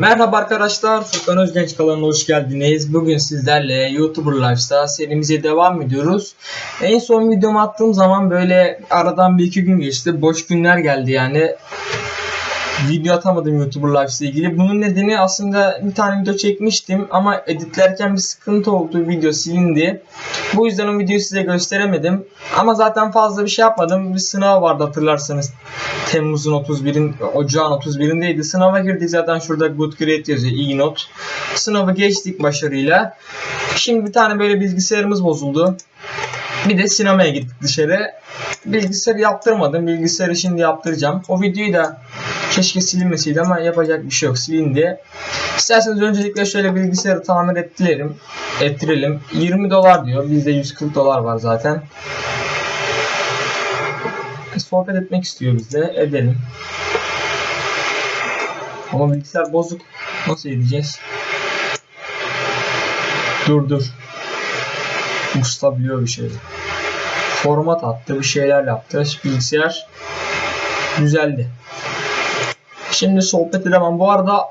Merhaba arkadaşlar, Furkan Özgenç kanalına hoş geldiniz. Bugün sizlerle YouTuber Lifestyle serimize devam ediyoruz. En son videomu attığım zaman böyle aradan bir iki gün geçti. Boş günler geldi yani. Video atamadım YouTuber Lifestyle ile ilgili. Bunun nedeni aslında bir tane video çekmiştim ama editlerken bir sıkıntı oldu. Video silindi. Bu yüzden o videoyu size gösteremedim. Ama zaten fazla bir şey yapmadım. Bir sınav vardı hatırlarsanız. Temmuz'un 31'in, Ocağın 31'indeydi. Sınava girdik zaten şurada good grade yazıyor. iyi not. Sınavı geçtik başarıyla. Şimdi bir tane böyle bilgisayarımız bozuldu. Bir de sinemaya gittik dışarı. Bilgisayarı yaptırmadım. Bilgisayarı şimdi yaptıracağım. O videoyu da keşke silinmeseydi ama yapacak bir şey yok. Silindi. İsterseniz öncelikle şöyle bilgisayarı tamir ettirelim. Ettirelim. 20 dolar diyor. Bizde 140 dolar var zaten. Sohbet etmek istiyor bizle. Edelim. Ama bilgisayar bozuk. Nasıl edeceğiz? Dur dur. Usta biliyor bir şey. Format attı. Bir şeyler yaptı. Bilgisayar güzeldi. Şimdi sohbet edemem. Bu arada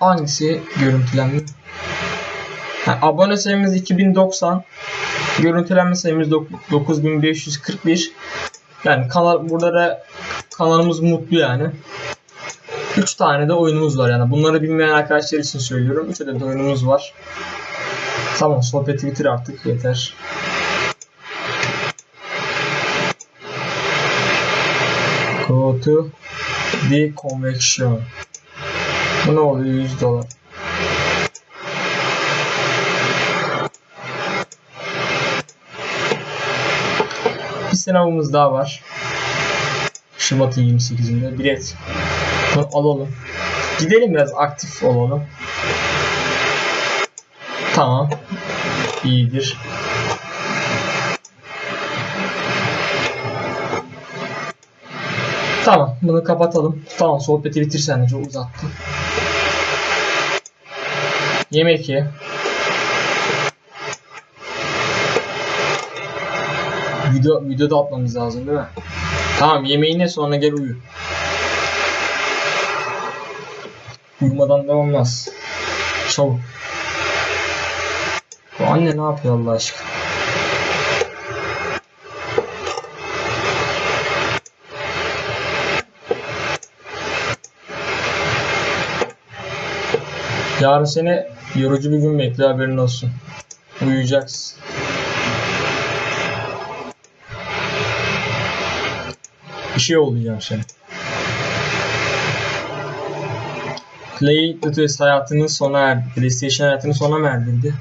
hangisi görüntülenmiyor? Ha, abone sayımız 2090. Görüntülenme sayımız 9541. Yani kanal burada da kanalımız mutlu yani. 3 tane de oyunumuz var yani. Bunları bilmeyen arkadaşlar için söylüyorum. 3 adet oyunumuz var. Tamam sohbeti bitir artık yeter. Go to the convection. Bu ne oluyor 100 dolar. Bir sınavımız daha var. Şubat'ın 28'inde bilet. Bunu alalım. Gidelim biraz aktif olalım. Tamam. İyidir. Tamam. Bunu kapatalım. Tamam. Sohbeti bitirsen de çok uzattı. Yemek ye. Video, videoda atmamız lazım değil mi? Tamam yemeğine sonra gel uyu. Uyumadan da olmaz. Çabuk. Bu anne ne yapıyor Allah aşkına? Yarın seni yorucu bir gün bekliyor haberin olsun. Uyuyacaksın. Bir şey olacağım sen. Play Tutus hayatının sona erdi. PlayStation hayatını sona mı erdirdi?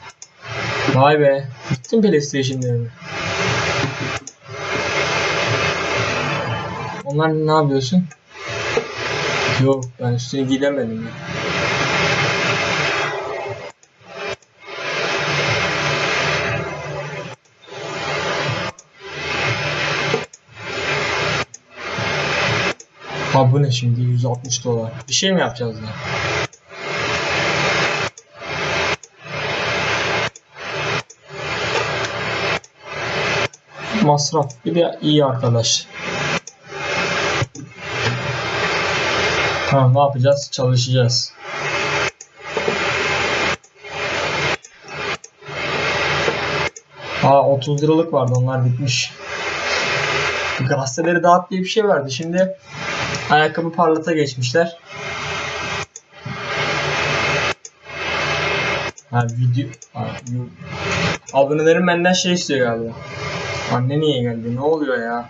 Vay be. Bittin PlayStation. Onlar ne yapıyorsun? Yok ben üstüne gidemedim ya. Ha bu ne şimdi 160 dolar. Bir şey mi yapacağız ya? Masraf bir de iyi arkadaş. Tamam ne yapacağız? Çalışacağız. Aa 30 liralık vardı onlar bitmiş. Gazeteleri dağıt diye bir şey vardı. Şimdi ayakkabı parlata geçmişler. Ha video ha, abonelerim benden şey istiyor galiba. Anne niye geldi? Ne oluyor ya?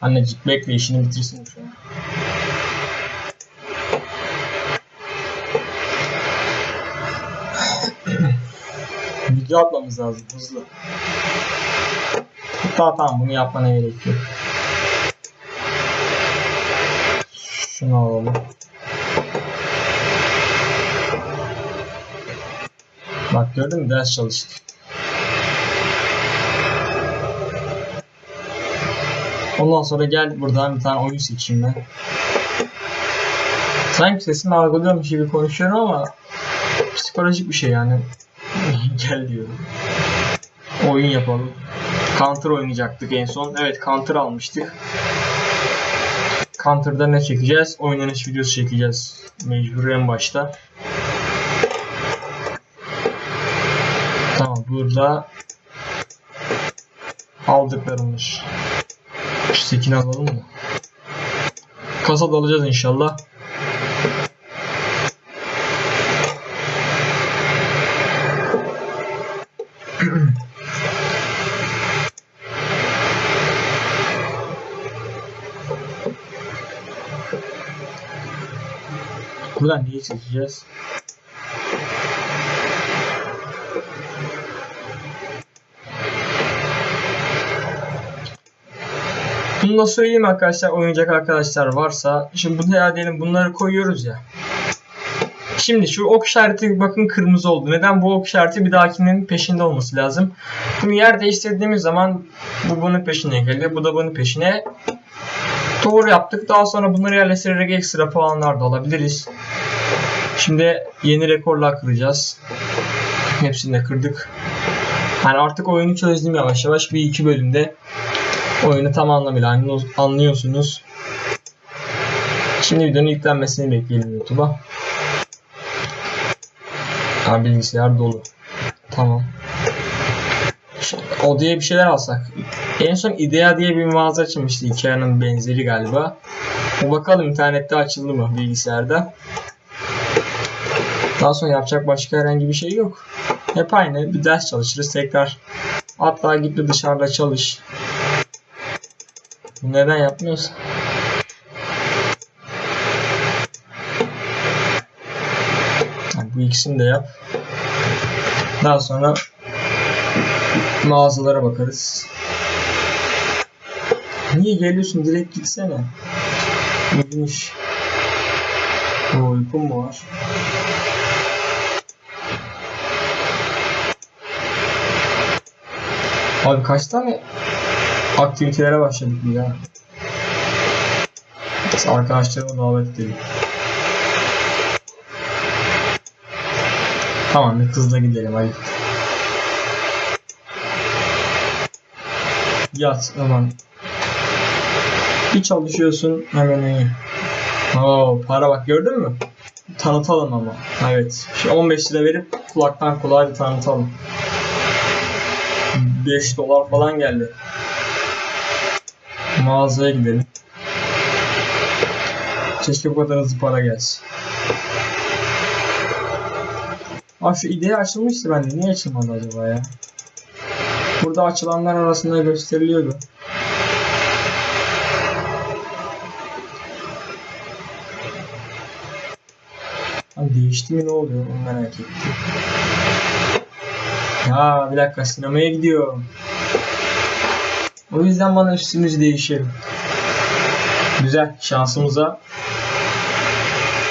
Annecik bekle işini bitirsin şu an. Video atmamız lazım hızlı. Hatta tamam bunu yapmana gerek yok. Şunu alalım. Bak gördün mü ders çalıştık. Ondan sonra gel buradan bir tane oyun seçeyim ben. Sanki sesimi algılıyormuş gibi konuşuyorum ama psikolojik bir şey yani. gel diyorum. Oyun yapalım. Counter oynayacaktık en son. Evet Counter almıştık. Counter'da ne çekeceğiz? Oynanış videosu çekeceğiz. Mecbur en başta. Tamam burada aldıklarımız. Şu alalım mı? Kasada alacağız inşallah. Buradan neyi seçeceğiz? Bunu da söyleyeyim arkadaşlar oynayacak arkadaşlar varsa. Şimdi bu ya diyelim bunları koyuyoruz ya. Şimdi şu ok işareti bakın kırmızı oldu. Neden bu ok işareti bir dahakinin peşinde olması lazım. Bunu yer değiştirdiğimiz zaman bu bunun peşine geliyor. Bu da bunun peşine. Doğru yaptık. Daha sonra bunları yerleştirerek ekstra puanlar da alabiliriz. Şimdi yeni rekorlar kıracağız. Hepsini de kırdık. Yani artık oyunu çözdüm yavaş yavaş. Bir iki bölümde oyunu tam anlamıyla anlıyorsunuz. Şimdi videonun yüklenmesini bekleyelim YouTube'a. Ha, bilgisayar dolu. Tamam. Şimdi, o diye bir şeyler alsak. En son Idea diye bir mağaza açılmıştı. Ikea'nın benzeri galiba. O bakalım internette açıldı mı bilgisayarda. Daha sonra yapacak başka herhangi bir şey yok. Hep aynı. Bir ders çalışırız tekrar. Hatta git bir dışarıda çalış. Neden yapmıyorsun? Yani bu ikisini de yap. Daha sonra mağazalara bakarız. Niye geliyorsun? Direkt gitsene. Uyumuş. O uykum mu var? Abi kaç tane aktivitelere başladık ya. Biz arkadaşlarıma davet edelim. Tamam bir kızla gidelim hadi. Yat aman. Bir çalışıyorsun hemen iyi. Oo para bak gördün mü? Tanıtalım ama. Evet. Şu 15 lira verip kulaktan kulağa bir tanıtalım. 5 dolar falan geldi. Mağazaya gidelim. Keşke bu kadar hızlı para gelsin. Aa şu ideyi açılmıştı bende. Niye açılmadı acaba ya? Burada açılanlar arasında gösteriliyordu. Abi değişti mi ne oluyor onu merak ettim. Ya bir dakika sinemaya gidiyor. O yüzden bana üstümüzü değişelim. Güzel şansımıza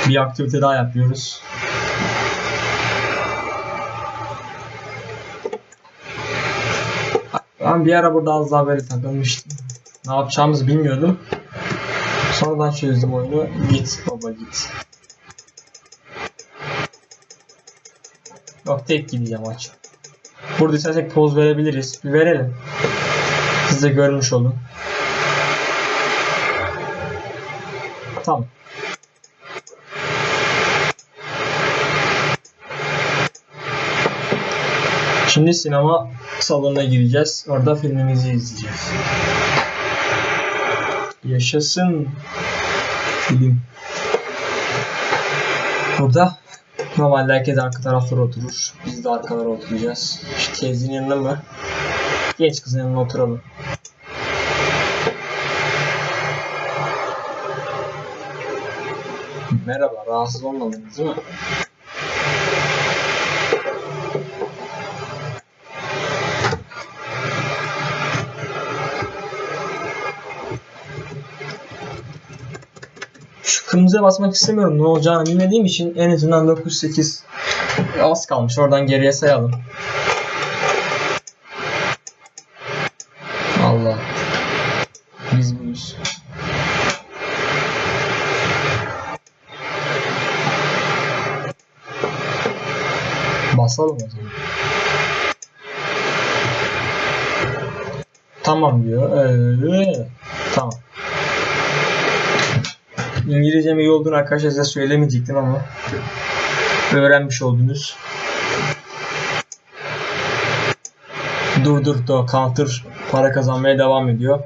bir aktivite daha yapıyoruz. Ben bir ara burada az daha böyle takılmıştım. Ne yapacağımızı bilmiyordum. Sonradan çözdüm oyunu. Git baba git. Yok tek gideceğim aç. Burada istersek poz verebiliriz. Bir verelim. Siz de görmüş olun. Tamam. Şimdi sinema salonuna gireceğiz. Orada filmimizi izleyeceğiz. Yaşasın film. Burada normalde herkes arka taraflara oturur. Biz de arkalara oturacağız. Şu teyzenin yanına mı? Genç kızın yanına oturalım. Merhaba, rahatsız olmadınız değil mi? Kırmızıya basmak istemiyorum. Ne olacağını bilmediğim için en azından 908 az kalmış. Oradan geriye sayalım. Allah. Biz buyuz. Basalım o zaman. Tamam diyor. Ee, tamam. İngilizcem iyi olduğunu arkadaşlar size söylemeyecektim ama öğrenmiş oldunuz. Dur dur dur counter para kazanmaya devam ediyor.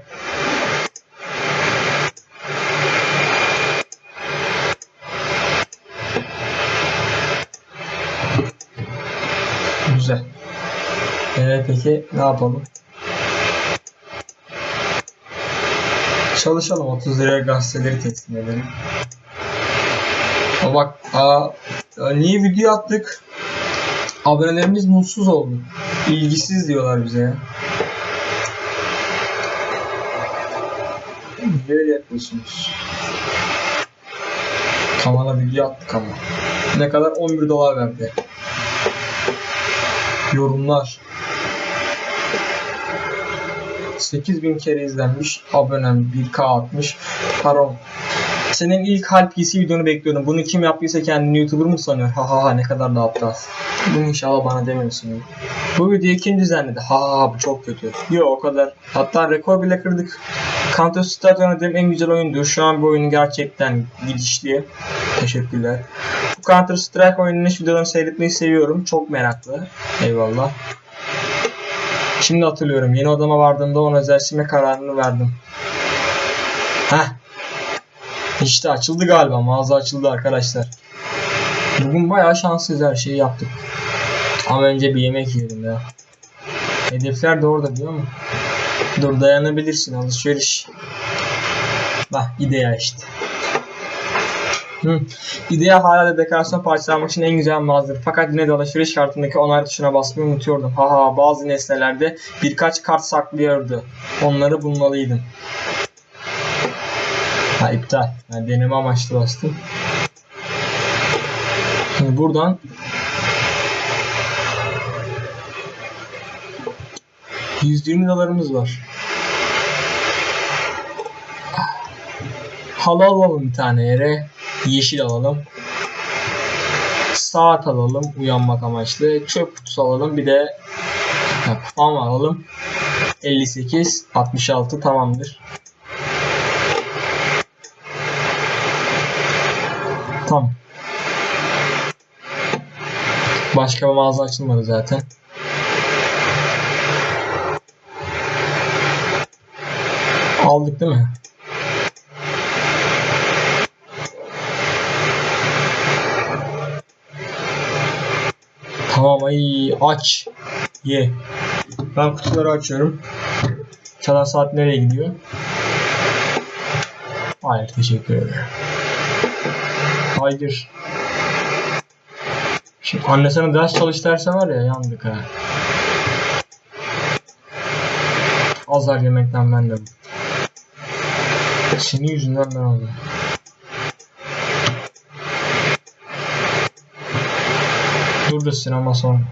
Güzel. Ee, peki ne yapalım? Çalışalım 30 liraya gazeteleri teslim edelim. Ama bak aa, niye video attık? Abonelerimiz mutsuz oldu. İlgisiz diyorlar bize ya. Böyle yapıyorsunuz. Kanala video attık ama. Ne kadar? 11 dolar verdi. Yorumlar. 8000 kere izlenmiş. Abonem 1K atmış. Param. Senin ilk Halp PC videonu bekliyorum. Bunu kim yaptıysa kendini YouTuber mu sanıyor? Ha ha ha ne kadar da aptal. Bunu inşallah bana demiyorsun. Bu videoyu kim düzenledi? Ha ha ha bu çok kötü. Yok o kadar. Hatta rekor bile kırdık. Counter Strike oynadığım en güzel oyundur. Şu an bu oyunu gerçekten gidişli. Teşekkürler. Bu Counter Strike oyunun hiç videolarını seyretmeyi seviyorum. Çok meraklı. Eyvallah. Şimdi hatırlıyorum. Yeni odama vardığımda ona özel silme kararını verdim. Heh. İşte açıldı galiba. Mağaza açıldı arkadaşlar. Bugün bayağı şanssız her şeyi yaptık. Ama önce bir yemek yiyelim ya. Hedefler de orada diyor mu? Dur dayanabilirsin alışveriş. Bak idea işte. Hı. İdea hala da dekorasyon parçalanmak için en güzel mağazadır. Fakat yine de alışveriş kartındaki onay tuşuna basmayı unutuyordum. Haha bazı nesnelerde birkaç kart saklıyordu. Onları bulmalıydım. Ha iptal. Yani deneme amaçlı bastım. Şimdi buradan 120 dolarımız var. Halı alalım bir tane yere. Yeşil alalım. Saat alalım uyanmak amaçlı. Çöp kutusu alalım. Bir de kupam alalım. 58, 66 tamamdır. Tamam. Başka bir mağaza açılmadı zaten. Aldık değil mi? Tamam ay aç. Ye. Ben kutuları açıyorum. Çalar saat nereye gidiyor? Hayır teşekkür ederim. Hayır. Şimdi anne sana ders çalış derse var ya yandık ha. Azar yemekten ben de. Senin yüzünden ben oldum. Dur da sinema son.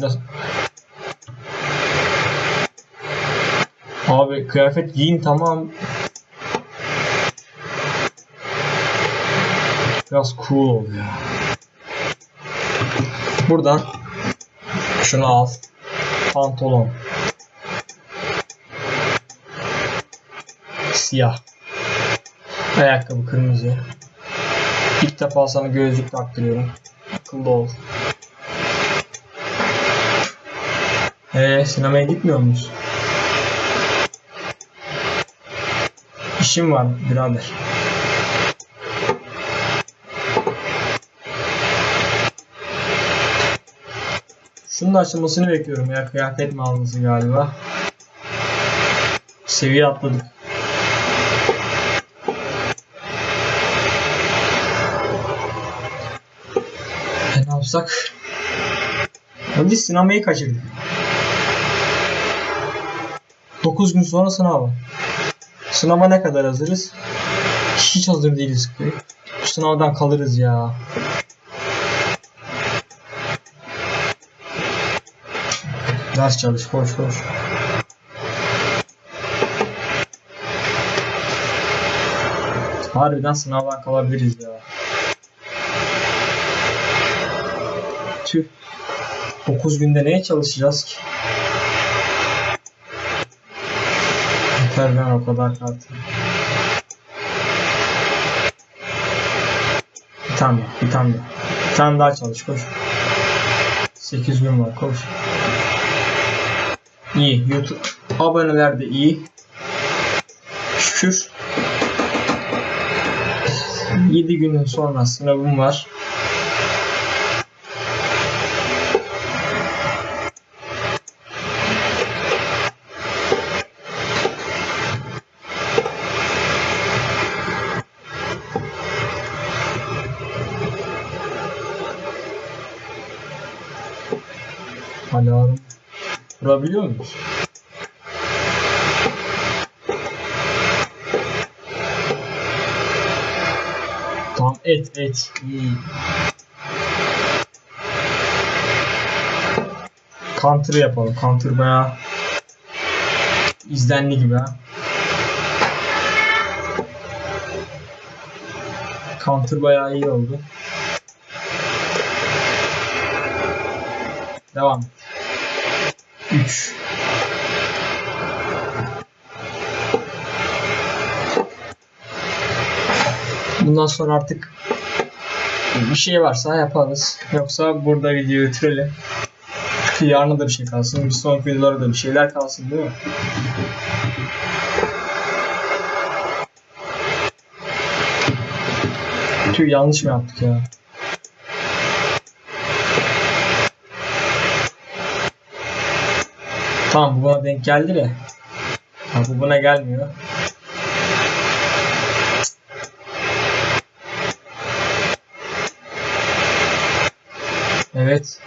Da... Abi kıyafet giyin tamam. Biraz cool ol ya. Buradan şunu al. Pantolon. Siyah. Ayakkabı kırmızı. İlk defa sana gözlük taktırıyorum. Akıllı ol. Eee sinemaya gitmiyor musun? İşim var birader. Şunun açılmasını bekliyorum ya. Kıyafet mağazası galiba. Seviye atladık. Yapsak? Ya biz sinemayı kaçırdık. 9 gün sonra sınav var. Sınava ne kadar hazırız? Hiç hazır değiliz. Sınavdan kalırız ya. Ders çalış, koş koş. Harbiden sınavdan kalabiliriz ya. Tüh. 9 günde neye çalışacağız ki? Yeter ben o kadar kartı. Bir tane daha, bir tane daha. Bir tane daha çalış, koş. 8 gün var, koş. İyi, YouTube aboneler de iyi. Şükür. 7 günün sonra sınavım var. Kurabiliyor muyuz? Tamam et et. İyi. Counter yapalım. Counter bayağı izlenli gibi ha. Counter bayağı iyi oldu. Devam. 3 Bundan sonra artık bir şey varsa yaparız. Yoksa burada videoyu bitirelim. Yarına da bir şey kalsın. Bir sonraki videolara da bir şeyler kalsın değil mi? Tüh yanlış mı yaptık ya? Tamam bu buna denk geldi de. Ha, bu buna gelmiyor. Evet.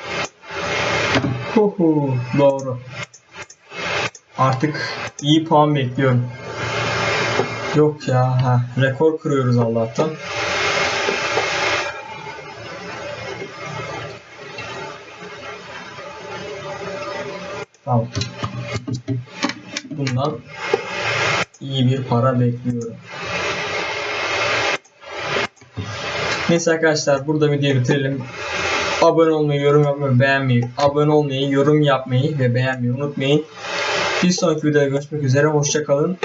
Huhu, doğru. Artık iyi puan bekliyorum. Yok ya, ha, rekor kırıyoruz Allah'tan. Tamam. Bundan iyi bir para bekliyorum. Neyse arkadaşlar burada videoyu bitirelim. Abone olmayı, yorum yapmayı, beğenmeyi, abone olmayı, yorum yapmayı ve beğenmeyi unutmayın. Bir sonraki videoda görüşmek üzere. Hoşçakalın.